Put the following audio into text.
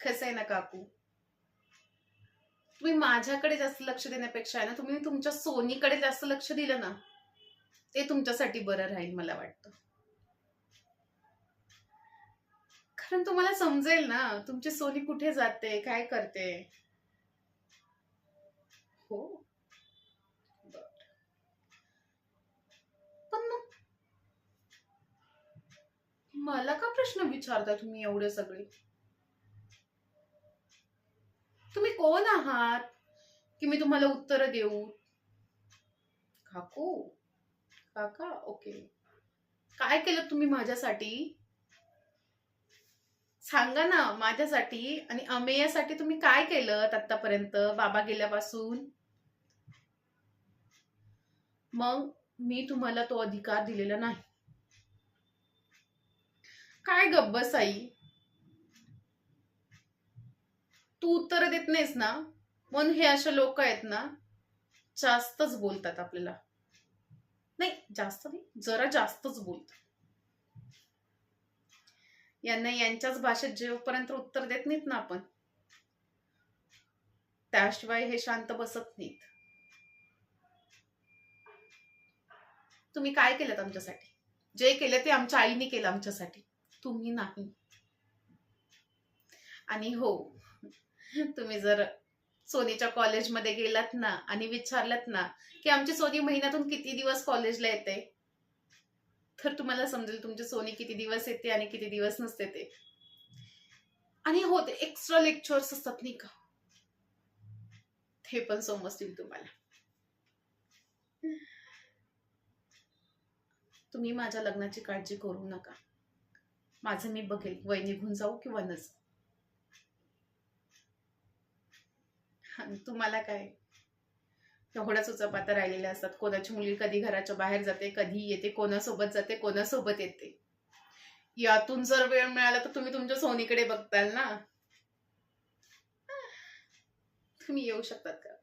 कसं आहे ना काकू? तुम्ही माझ्याकडे जास्त लक्ष देण्यापेक्षा आहे ना तुम्ही तुमच्या सोनीकडे जास्त लक्ष दिलं ना ते तुमच्यासाठी बरं राहील मला वाटतं. कारण तुम्हाला समजेल ना तुमची सोनी कुठे जाते काय करते? हो. पण मग मला का प्रश्न विचारता तुम्ही एवढे सगळे तुम्ही कोण आहात? की मी तुम्हाला उत्तर देऊ? काकू? काका? ओके. काय केलं तुम्ही माझ्यासाठी? सांगा ना माझ्यासाठी आणि अमेयासाठी तुम्ही काय केलं आतापर्यंत बाबा गेल्यापासून? मग मी तुम्हाला तो अधिकार दिलेला नाही. काय गब्बस आई? तू उत्तर देत नाहीस ना म्हणून हे असे लोक आहेत ना जास्तच बोलतात आपल्याला. नाही जास्त नाही जरा जास्तच बोलतात. यांना यांच्याच भाषेत जेवपर्यंत उत्तर देत नाहीत ना आपण त्याशिवाय हे शांत बसत नाहीत. तुम्ही काय केलं आमच्यासाठी? जे केलं ते आमच्या आईने केलं आमच्यासाठी. तुम्ही नाही. आणि हो तुम्ही जर सोनीच्या कॉलेजमध्ये गेलात ना आणि विचारलात ना की आमची सोनी महिन्यातून किती दिवस कॉलेजला येते? तर तुम्हाला समजेल तुमची सोनी किती दिवस येते आणि किती दिवस नसते ते. आणि हो ते एक्स्ट्रा लेक्चर्स असतात नाही का? ते पण समजतील तुम्हाला. तुम्ही माझ्या लग्नाची काळजी करू नका. माझं मी बघेल वय निघून जाऊ किंवा नस. आणि तुम्हाला काय? एवढ्याच उचापात्या राहिलेल्या असतात. कोणाची मुलगी कधी घराच्या बाहेर जाते कधी येते कोणासोबत जाते कोणासोबत येते. यातून जर वेळ मिळाला तर तुम्ही तुमच्या सोनीकडे बघताल ना. तुम्ही येऊ शकतात का?